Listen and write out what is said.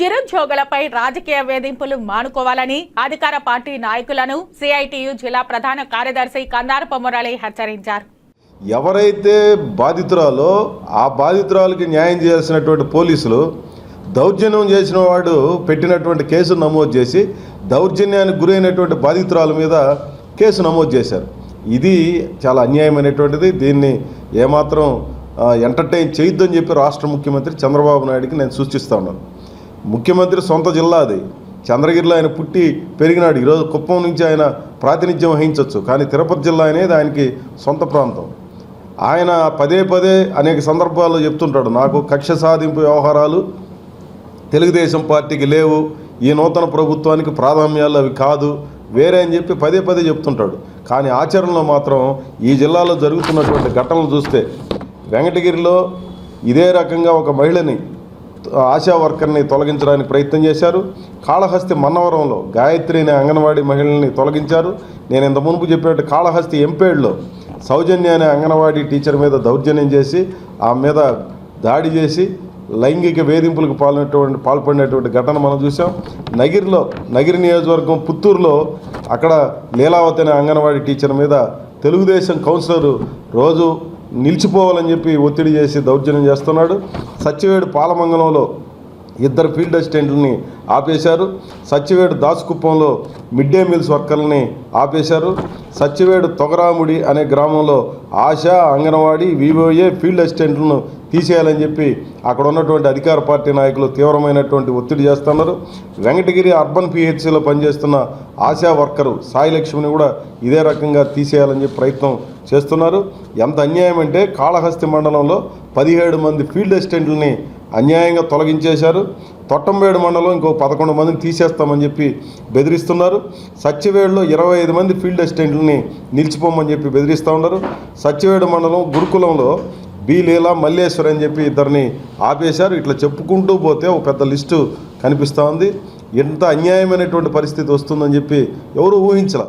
చిరుద్యోగులపై రాజకీయ వేధింపులు మానుకోవాలని అధికార పార్టీ నాయకులను సిఐటియు జిల్లా ప్రధాన కార్యదర్శి కందారపు మురళి హెచ్చరించారు. ఎవరైతే బాధితురాలో ఆ బాధితురాలకి న్యాయం చేయాల్సినటువంటి పోలీసులు దౌర్జన్యం చేసిన వాడు పెట్టినటువంటి కేసు నమోదు చేసి దౌర్జన్యానికి గురైనటువంటి బాధితురాల మీద కేసు నమోదు చేశారు. ఇది చాలా అన్యాయమైనటువంటిది. దీన్ని ఏమాత్రం ఎంటర్టైన్ చేయొద్దని చెప్పి రాష్ట్ర ముఖ్యమంత్రి చంద్రబాబు నాయుడికి నేను సూచిస్తా ఉన్నాను. ముఖ్యమంత్రి సొంత జిల్లా అది. చంద్రగిరిలో ఆయన పుట్టి పెరిగినాడు. ఈరోజు కుప్పం నుంచి ఆయన ప్రాతినిధ్యం వహించవచ్చు కానీ తిరుపతి జిల్లా అనేది ఆయనకి సొంత ప్రాంతం. ఆయన పదే పదే అనేక సందర్భాల్లో చెప్తుంటాడు నాకు కక్ష సాధింపు వ్యవహారాలు తెలుగుదేశం పార్టీకి లేవు. ఈ నూతన ప్రభుత్వానికి ప్రాధాన్యాలు అవి కాదు. వేరే అని చెప్పి పదే పదే చెప్తుంటాడు. కానీ ఆచరణలో మాత్రం ఈ జిల్లాలో జరుగుతున్నటువంటి ఘటనలు చూస్తే వెంకటగిరిలో ఇదే రకంగా ఒక మహిళని ఆశా వర్కర్ని తొలగించడానికి ప్రయత్నం చేశారు. కాళహస్తి మన్నవరంలో గాయత్రి అనే అంగన్వాడీ మహిళల్ని తొలగించారు. నేను ఇంత మునుపు చెప్పినట్టు కాళహస్తి ఎంపేడ్లో సౌజన్య అనే అంగన్వాడీ టీచర్ మీద దౌర్జన్యం చేసి ఆమె మీద దాడి చేసి లైంగిక వేధింపులకు పాల్గొనేటువంటి పాల్పడినటువంటి ఘటన మనం చూసాం నగిరిలో నగిరి నియోజకవర్గం పుత్తూరులో అక్కడ లీలావతి అనే అంగన్వాడీ టీచర్ మీద తెలుగుదేశం కౌన్సిలర్ రోజు నిలిచిపోవాలని చెప్పి ఒత్తిడి చేసి దౌర్జన్యం చేస్తున్నాడు. సత్యవేడు పాలమంగళంలో ఇద్దరు ఫీల్డ్ అసిస్టెంట్లని ఆపేశారు. సత్యవేడు దాసుకుప్పంలో మిడ్ డే మీల్స్ వర్కర్లని ఆపేశారు. సత్యవేడు తొగరాముడి అనే గ్రామంలో ఆశా అంగన్వాడీ వివోఏ ఫీల్డ్ అసిస్టెంట్లను తీసేయాలని చెప్పి అక్కడ ఉన్నటువంటి అధికార పార్టీ నాయకులు తీవ్రమైనటువంటి ఒత్తిడి చేస్తున్నారు. వెంకటగిరి అర్బన్ పిహెచ్సిలో పనిచేస్తున్న ఆశా వర్కరు సాయి లక్ష్మిని కూడా ఇదే రకంగా తీసేయాలని చెప్పి ప్రయత్నం చేస్తున్నారు. ఎంత అన్యాయం అంటే కాళహస్తి మండలంలో పదిహేడు మంది ఫీల్డ్ అసిస్టెంట్లని అన్యాయంగా తొలగించేశారు. తొట్టంబేడు మండలం ఇంకో పదకొండు మందిని తీసేస్తామని చెప్పి బెదిరిస్తున్నారు. సత్యవేడులో ఇరవై ఐదు మంది ఫీల్డ్ అసిస్టెంట్లని నిలిచిపోమని చెప్పి బెదిరిస్తూ ఉన్నారు. సత్యవేడు మండలం గురుకులంలో బి లీలా మల్లేశ్వర్ అని చెప్పి ఇద్దరిని ఆపేశారు. ఇట్లా చెప్పుకుంటూ పోతే ఒక పెద్ద లిస్టు కనిపిస్తూ ఉంది. ఎంత అన్యాయమైనటువంటి పరిస్థితి వస్తుందని చెప్పి ఎవరు ఊహించలే.